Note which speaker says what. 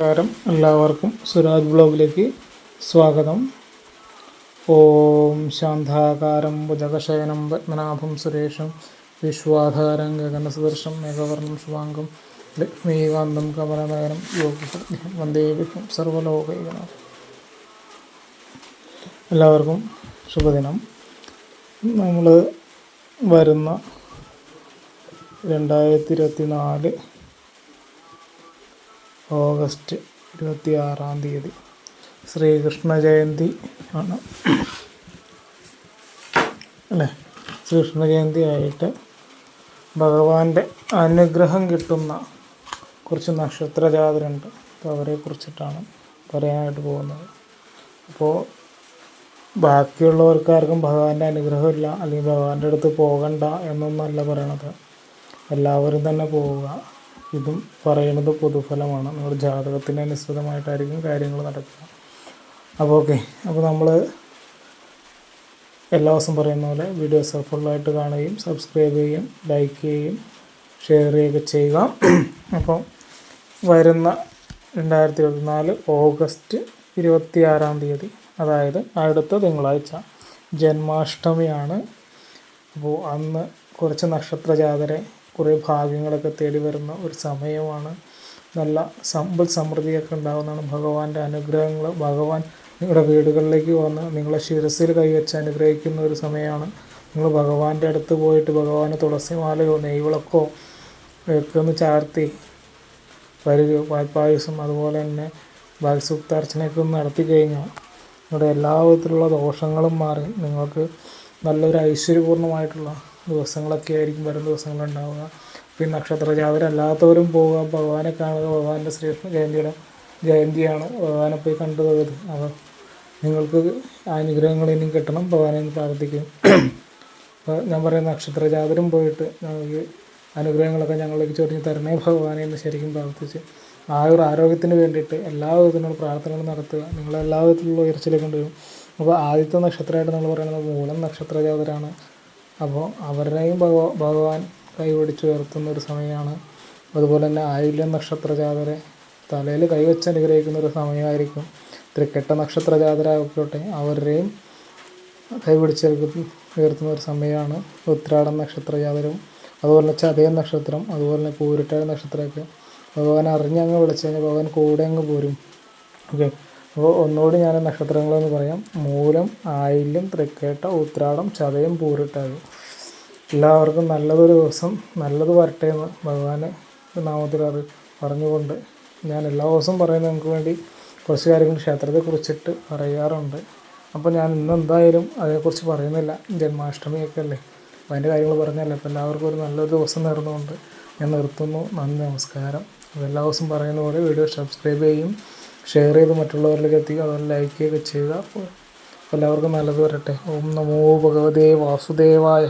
Speaker 1: നമസ്കാരം. എല്ലാവർക്കും സുരാജ് ബ്ലോഗിലേക്ക് സ്വാഗതം. ഓം ശാന്താകാരം ബുധകശയനം പത്മനാഭം സുരേഷം വിശ്വാധാരം ഗഗനസദൃശം മേഘവർണം ശുഭാംഗം ലക്ഷ്മീകാന്തം കമലനയനം യോഗി വന്ദേ വിഷ്ണു സർവലോകൈകനാഥം എല്ലാവർക്കും ശുഭദിനം. നമ്മൾ വരുന്ന രണ്ടായിരത്തി ഇരുപത്തി നാല് ഓഗസ്റ്റ് ഇരുപത്തി ആറാം തീയതി. ശ്രീകൃഷ്ണ ജയന്തി ആണ്. അല്ലേ? ശ്രീകൃഷ്ണ ജയന്തി ആയിട്ട് ഭഗവാന്റെ അനുഗ്രഹം കിട്ടുന്ന കുറച്ച് നക്ഷത്ര ജാതരുണ്ട്. അപ്പോൾ അവരെ കുറിച്ചിട്ടാണ് പറയാനായിട്ട് പോകുന്നത്. അപ്പോൾ ബാക്കിയുള്ളവർക്കാർക്കും ഭഗവാന്റെ അനുഗ്രഹമില്ല. അല്ലെങ്കിൽ ഭഗവാന്റെ അടുത്ത് പോകണ്ട എന്നൊന്നല്ല പറയണത്. എല്ലാവരും തന്നെ പോവുക. ഇതും പറയുന്നത് പൊതുഫലമാണ്. നിങ്ങളുടെ ജാതകത്തിന് അനുസൃതമായിട്ടായിരിക്കും കാര്യങ്ങൾ നടക്കുക. അപ്പോൾ ഓക്കെ അപ്പോൾ നമ്മൾ എല്ലാ ദിവസവും പറയുന്ന പോലെ വീഡിയോസ് ഫുള്ളായിട്ട് കാണുകയും സബ്സ്ക്രൈബ് ചെയ്യുകയും ലൈക്ക് ചെയ്യുകയും ഷെയർ ചെയ്യുകയൊക്കെ ചെയ്യുക. അപ്പോൾ വരുന്ന രണ്ടായിരത്തി ഇരുപത്തിനാല് ഓഗസ്റ്റ് ഇരുപത്തി ആറാം തീയതി അതായത് അടുത്ത തിങ്കളാഴ്ച ജന്മാഷ്ടമിയാണ്. അപ്പോൾ അന്ന് കുറച്ച് നക്ഷത്ര ജാതരെ കുറേ ഭാഗ്യങ്ങളൊക്കെ തേടി വരുന്ന ഒരു സമയമാണ്. നല്ല സമ്പൽ സമൃദ്ധിയൊക്കെ ഉണ്ടാകുന്നതാണ് ഭഗവാന്റെ അനുഗ്രഹങ്ങൾ. ഭഗവാൻ നിങ്ങളുടെ വീടുകളിലേക്ക് വന്ന് നിങ്ങളെ ശിരസിൽ കൈവച്ച് അനുഗ്രഹിക്കുന്ന ഒരു സമയമാണ്. നിങ്ങൾ ഭഗവാന്റെ അടുത്ത് പോയിട്ട് ഭഗവാന് തുളസിമാലയോ നെയ്വിളക്കോ ഒന്ന് ചാർത്തി വരികയോ പാൽപ്പായസം അതുപോലെ തന്നെ ബാൽസുക്താർച്ചനയൊക്കെ ഒന്ന് നടത്തി കഴിഞ്ഞാൽ നിങ്ങളുടെ എല്ലാ വിധത്തിലുള്ള ദോഷങ്ങളും മാറി. നിങ്ങൾക്ക് നല്ലൊരു ഐശ്വര്യപൂർണമായിട്ടുള്ള ദിവസങ്ങളൊക്കെ ആയിരിക്കും വരും ദിവസങ്ങളുണ്ടാവുക. പിന്നെ നക്ഷത്ര ജാതരല്ലാത്തവരും പോവുക. ഭഗവാനെ കാണുക. ഭഗവാന്റെ ശ്രീകൃഷ്ണ ജയന്തിയുടെ ജയന്തിയാണ്. ഭഗവാനെ പോയി കണ്ടു തൊഴുത്. അപ്പോൾ നിങ്ങൾക്ക് അനുഗ്രഹങ്ങൾ ഇനിയും കിട്ടണം. ഭഗവാനെ പ്രാർത്ഥിക്കും. അപ്പോൾ ഞാൻ പറയുന്ന നക്ഷത്ര ജാതരും പോയിട്ട് ഞങ്ങൾക്ക് അനുഗ്രഹങ്ങളൊക്കെ ഞങ്ങളിലേക്ക് ചൊരിഞ്ഞ് തരണേ. ഭഗവാനെ എന്ന് ശരിക്കും പ്രാർത്ഥിച്ച് ആ ഒരു ആരോഗ്യത്തിന് വേണ്ടിയിട്ട് എല്ലാ വിധത്തിലുള്ള പ്രാർത്ഥനകളും നടത്തുക. നിങ്ങളെല്ലാ വിധത്തിലുള്ള ഉയർച്ചയിലേക്ക് കൊണ്ടുവരും. അപ്പോൾ ആദ്യത്തെ നക്ഷത്രമായിട്ട് നമ്മൾ പറയുന്നത് മൂലം നക്ഷത്ര ജാതരാണ് അപ്പോൾ അവരുടെയും ഭഗവാൻ കൈപിടിച്ച് ഉയർത്തുന്ന ഒരു സമയമാണ്. അതുപോലെ തന്നെ ആയില്യം നക്ഷത്ര ജാതരെ തലയിൽ കൈവച്ച് അനുഗ്രഹിക്കുന്ന ഒരു സമയമായിരിക്കും. തൃക്കെട്ട നക്ഷത്ര ജാതരായിക്കോട്ടെ അവരുടെയും കൈപിടിച്ച് ഉയർത്തുന്ന ഒരു സമയമാണ് ഉത്രാടം നക്ഷത്ര ജാതരവും അതുപോലെ തന്നെ ചതയം നക്ഷത്രം അതുപോലെ തന്നെ പൂരിട്ടാട് നക്ഷത്രമൊക്കെ. ഭഗവാൻ അറിഞ്ഞങ്ങ് വിളിച്ചു കഴിഞ്ഞാൽ ഭഗവാൻ കൂടെ അങ്ങ് പോരും. ഓക്കെ അപ്പോൾ ഒന്നുകൂടി ഞാൻ നക്ഷത്രങ്ങളെന്ന് പറയാം. മൂലം ആയില്യം തൃക്കേട്ട ഉത്രാടം ചതയം പൂരിട്ടാതി. എല്ലാവർക്കും നല്ലതൊരു ദിവസം നല്ലത് വരട്ടെ എന്ന് ഭഗവാന് നാമത്തിൽ അത് പറഞ്ഞുകൊണ്ട് ഞാൻ എല്ലാ ദിവസവും നിങ്ങൾക്ക് വേണ്ടി കുറച്ച് കാര്യങ്ങൾ ക്ഷേത്രത്തെ കുറിച്ചിട്ട് പറയാറുണ്ട്. അപ്പോൾ ഞാൻ ഇന്ന് എന്തായാലും അതിനെക്കുറിച്ച് പറയുന്നില്ല. ജന്മാഷ്ടമിയൊക്കെ അല്ലേ? അപ്പോൾ അതിന്റെ കാര്യങ്ങൾ പറഞ്ഞല്ലേ? അപ്പോൾ എല്ലാവർക്കും ഒരു നല്ലൊരു ദിവസം നേർന്നുകൊണ്ട് ഞാൻ നിർത്തുന്നു. നന്ദി നമസ്കാരം. അപ്പോൾ എല്ലാ ദിവസവും പറയുന്ന പോലെ വീഡിയോ സബ്സ്ക്രൈബ് ചെയ്യും. ഷെയർ ചെയ്ത് മറ്റുള്ളവരിലേക്ക് എത്തിക്കുക. അതുപോലെ ലൈക്ക് ചെയ്യുക. അപ്പോൾ എല്ലാവർക്കും നല്ലത് വരട്ടെ. ഓം നമോ ഭഗവതേ വാസുദേവായ.